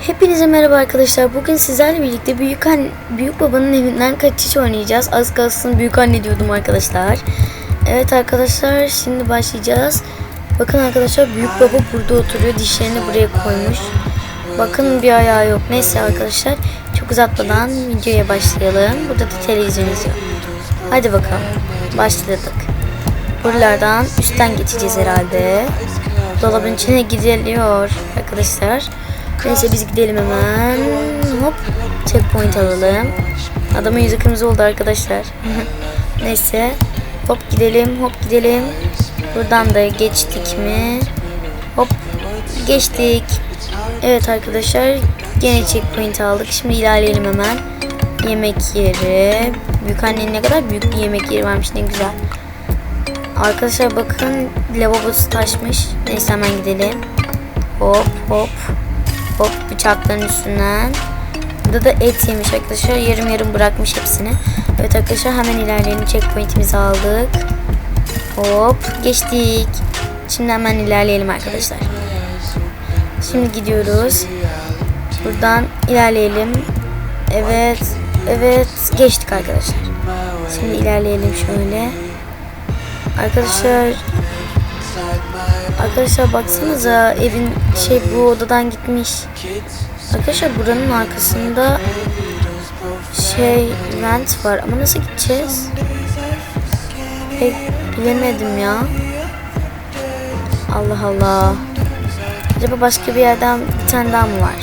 Hepinize merhaba arkadaşlar. Bugün sizlerle birlikte büyük anne, büyük babanın evinden kaçış oynayacağız. Az kalsın büyük anne diyordum arkadaşlar. Evet arkadaşlar şimdi başlayacağız. Bakın arkadaşlar büyük baba burada oturuyor. Dişlerini buraya koymuş. Bakın bir ayağı yok. Neyse arkadaşlar çok uzatmadan videoya başlayalım. Burada da televizyon izliyor. Hadi bakalım. Başladık. Buralardan üstten geçeceğiz herhalde. Dolabın içine gidiliyor arkadaşlar. Neyse biz gidelim hemen. Hop. Checkpoint alalım. Adamın yüzü kırmızı oldu arkadaşlar. Neyse. Hop gidelim. Hop gidelim. Buradan da geçtik mi? Hop. Geçtik. Evet arkadaşlar. Gene checkpoint aldık. Şimdi ilerleyelim hemen. Yemek yeri. Büyük annenin ne kadar büyük bir yemek yeri varmış ne güzel. Arkadaşlar bakın lavabosu taşmış. Neyse hemen gidelim. Hop hop. Hop bıçakların üstünden. Burada da et yemiş arkadaşlar. Yarım yarım bırakmış hepsini. Evet arkadaşlar hemen ilerleyelim. Checkpoint'imizi aldık. Hop geçtik. Şimdi hemen ilerleyelim arkadaşlar. Şimdi gidiyoruz. Buradan ilerleyelim. Evet. Evet. Geçtik arkadaşlar. Şimdi ilerleyelim şöyle. Arkadaşlar Arkadaşlar baksanıza evin şey bu odadan gitmiş. Arkadaşlar buranın arkasında şey vent var ama nasıl gideceğiz? Pek bilemedim ya. Allah Allah. Acaba başka bir yerden bir tane daha mı var?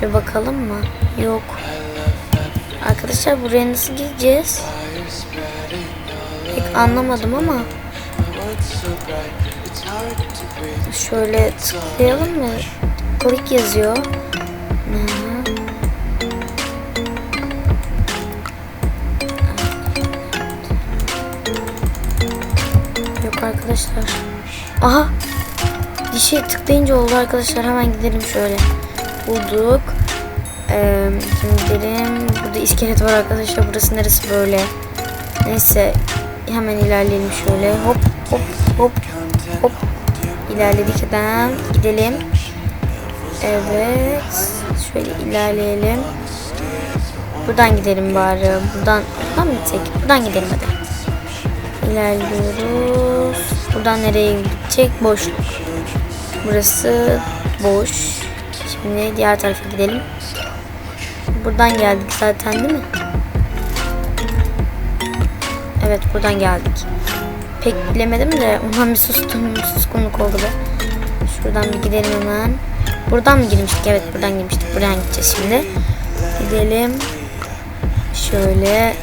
Şöyle bakalım mı? Yok. Arkadaşlar buraya nasıl gideceğiz? Pek anlamadım ama. Şöyle tıklayalım mı? Klik yazıyor. Yok arkadaşlar. Aha. Dişe tıklayınca oldu arkadaşlar. Hemen gidelim şöyle. Bulduk. Ee, şimdi gidelim. Burada iskelet var arkadaşlar. Burası neresi böyle? Neyse. Hemen ilerleyelim şöyle. Hop hop hop hop. İlerledik adam. Gidelim. Evet. Şöyle ilerleyelim. Buradan gidelim bari. Buradan, buradan mı gitsek? Buradan gidelim hadi. İlerliyoruz. Buradan nereye gidecek? Boşluk. Burası boş. Şimdi diğer tarafa gidelim. Buradan geldik zaten değil mi? Evet buradan geldik. Pek bilemedim de ondan bir sustum, suskunluk oldu be. Şuradan bir gidelim hemen. Buradan mı girmiştik? Evet buradan girmiştik. Buradan gideceğiz şimdi. Gidelim. Şöyle.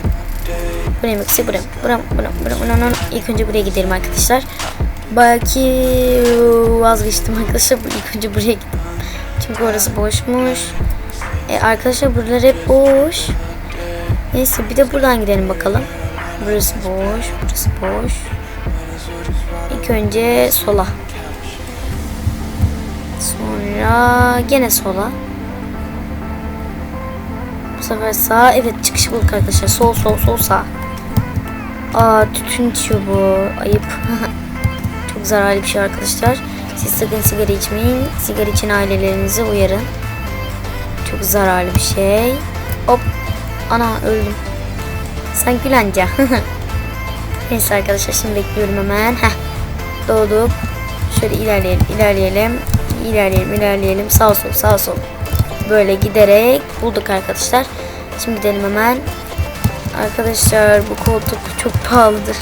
Buraya mı gitsek? Buraya, buraya, buraya, buraya, buraya, buraya. İlk önce buraya gidelim arkadaşlar. Belki vazgeçtim arkadaşlar. İlk önce buraya gittim. Çünkü orası boşmuş. E, arkadaşlar buralar hep boş. Neyse bir de buradan gidelim bakalım. Burası boş, burası boş. İlk önce sola. Sonra gene sola. Bu sefer sağ. Evet çıkış bulduk arkadaşlar. Sol sol sol sağ. Aa tütün içiyor bu. Ayıp. Çok zararlı bir şey arkadaşlar. Siz sakın sigara içmeyin. Sigara için ailelerinizi uyarın. Çok zararlı bir şey. Hop. Ana öldüm. Sen gülenca. Neyse arkadaşlar şimdi bekliyorum hemen. Heh. Doğduk. Şöyle ilerleyelim, ilerleyelim. İlerleyelim, ilerleyelim. Sağ sol, sağ sol. Böyle giderek bulduk arkadaşlar. Şimdi gidelim hemen. Arkadaşlar bu koltuk çok pahalıdır.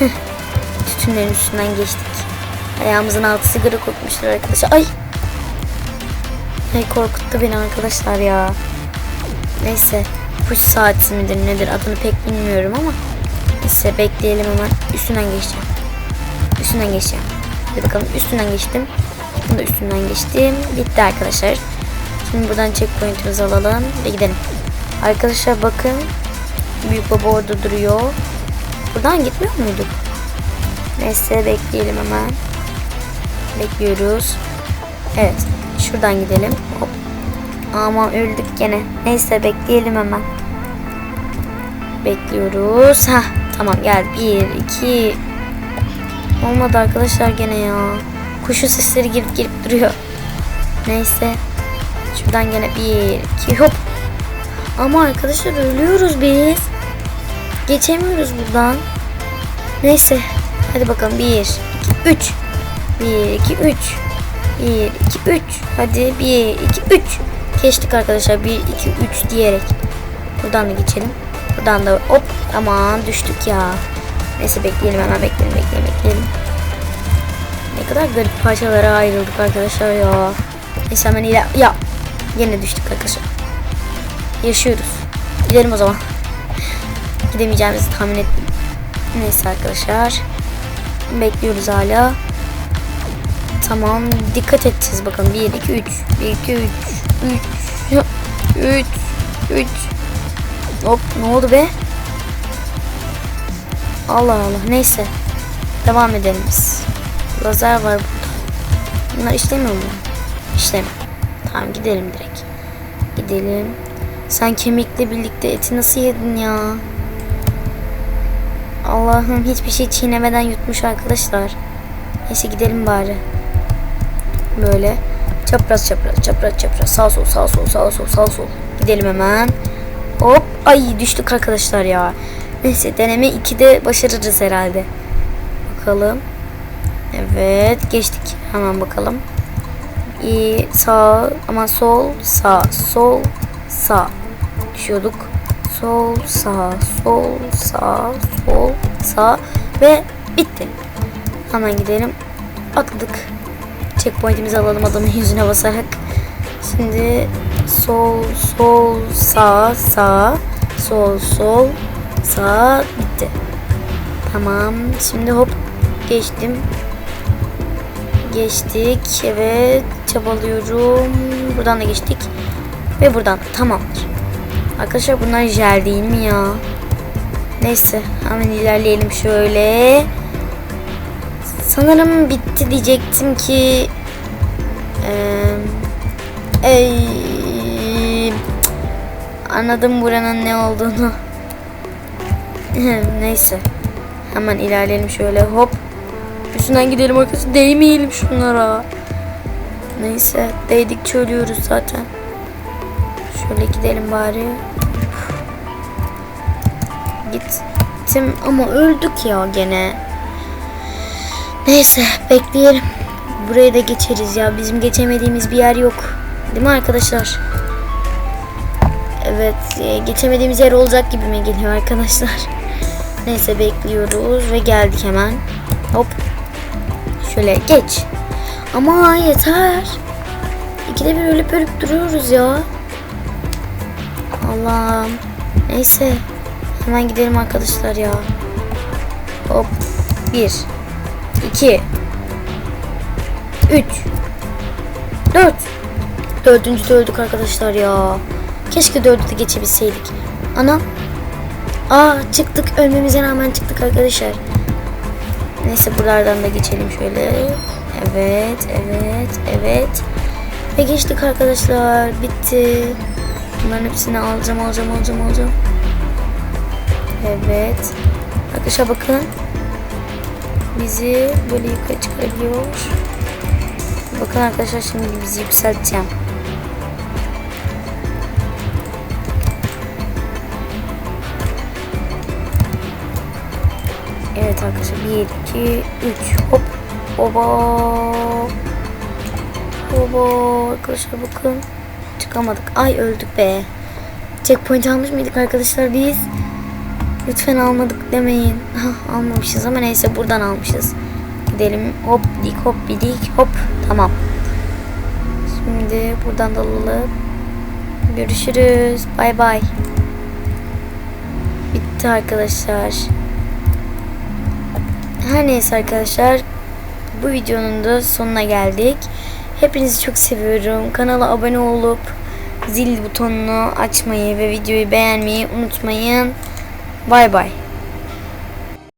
Tütünlerin üstünden geçtik. Ayağımızın altı sigara kokmuştur arkadaşlar. Ay! Ay korkuttu beni arkadaşlar ya. Neyse. Push saati midir nedir adını pek bilmiyorum ama. Neyse bekleyelim hemen. Üstünden geçeceğim. Üstünden geçeceğim. Hadi bakalım üstünden geçtim. Bunu da üstünden geçtim. Bitti arkadaşlar. Şimdi buradan checkpoint'imizi alalım ve gidelim. Arkadaşlar bakın. Büyük baba orada duruyor. Buradan gitmiyor muyduk? Neyse bekleyelim hemen. Bekliyoruz. Evet. Şuradan gidelim. Hop. Aman öldük gene. Neyse bekleyelim hemen. Bekliyoruz. Ha tamam gel. Bir, iki. Olmadı arkadaşlar gene ya. Kuşu sesleri girip girip duruyor. Neyse. Şuradan gene bir iki hop. Ama arkadaşlar ölüyoruz biz. Geçemiyoruz buradan. Neyse. Hadi bakalım. 1, 2, 3. 1, 2, 3. 1, 2, 3. Hadi 1, 2, 3. Geçtik arkadaşlar. 1, 2, 3 diyerek. Buradan da geçelim. Buradan da hop. Aman düştük ya. Neyse bekleyelim hemen bekleyelim bekleyelim bekleyelim. Ne kadar garip parçalara ayrıldık arkadaşlar ya. Neyse hemen iler... Ya. Yine düştük arkadaşlar. Yaşıyoruz. Gidelim o zaman. Gidemeyeceğimizi tahmin ettim. Neyse arkadaşlar. Bekliyoruz hala. Tamam. Dikkat edeceğiz bakalım. 1, 2, 3. 1, 2, 3. 3. 3. 3. Hop ne oldu be? Allah Allah. Neyse. Devam edelim biz. Lazer var burada. Bunlar işlemiyor mu? İşlemiyor. Tamam gidelim direkt. Gidelim. Sen kemikle birlikte eti nasıl yedin ya? Allah'ım hiçbir şey çiğnemeden yutmuş arkadaşlar. Neyse gidelim bari. Böyle çapraz çapraz çapraz çapraz sağ sol sağ sol sağ sol sağ sol. Gidelim hemen. Hop ay düştük arkadaşlar ya. Neyse deneme 2'de başarırız herhalde. Bakalım. Evet geçtik. Hemen bakalım. İyi sağ ama sol sağ sol sağ düşüyorduk. Sol sağ sol sağ sol sağ ve bitti. Hemen gidelim. Atladık. Checkpoint'imizi alalım adamın yüzüne basarak. Şimdi sol sol sağ sağ sol sol sağ bitti. Tamam. Şimdi hop geçtim. Geçtik. Evet. Çabalıyorum. Buradan da geçtik. Ve buradan. Tamamdır. Arkadaşlar bunlar jel değil mi ya? Neyse. Hemen ilerleyelim şöyle. Sanırım bitti diyecektim ki. Eee Ey, anladım buranın ne olduğunu. Neyse. Hemen ilerleyelim şöyle hop. Üstünden gidelim arkadaşlar. Değmeyelim şunlara. Neyse. Değdikçe ölüyoruz zaten. Şöyle gidelim bari. Gittim ama öldük ya gene. Neyse bekleyelim. Buraya da geçeriz ya. Bizim geçemediğimiz bir yer yok. Değil mi arkadaşlar? Evet. e, Geçemediğimiz yer olacak gibi mi geliyor arkadaşlar? Neyse bekliyoruz ve geldik hemen. Hop. Şöyle geç. Ama yeter. İkide bir ölüp ölüp duruyoruz ya. Allah'ım. Neyse. Hemen gidelim arkadaşlar ya. Hop. Bir. iki, Üç. Dört. Dördüncü de öldük arkadaşlar ya. Keşke dördü de geçebilseydik. Ana. Aa çıktık. Ölmemize rağmen çıktık arkadaşlar. Neyse buralardan da geçelim şöyle. Evet, evet, evet. Ve geçtik arkadaşlar. Bitti. Bunların hepsini alacağım, alacağım, alacağım, alacağım. Evet. Arkadaşlar bakın. Bizi böyle yukarı çıkarabiliyor. Bakın arkadaşlar şimdi bizi yükselteceğim. Evet arkadaşlar 1 2 3 hop oba. Oba. Arkadaşlar bakın çıkamadık. Ay öldük be. Checkpoint almış mıydık arkadaşlar biz? Lütfen almadık demeyin. Almamışız ama neyse buradan almışız. Gidelim hop dik hop bidik hop tamam. Şimdi buradan da görüşürüz bay bay. Bitti arkadaşlar her neyse arkadaşlar bu videonun da sonuna geldik. Hepinizi çok seviyorum. Kanala abone olup zil butonunu açmayı ve videoyu beğenmeyi unutmayın. Bay bay.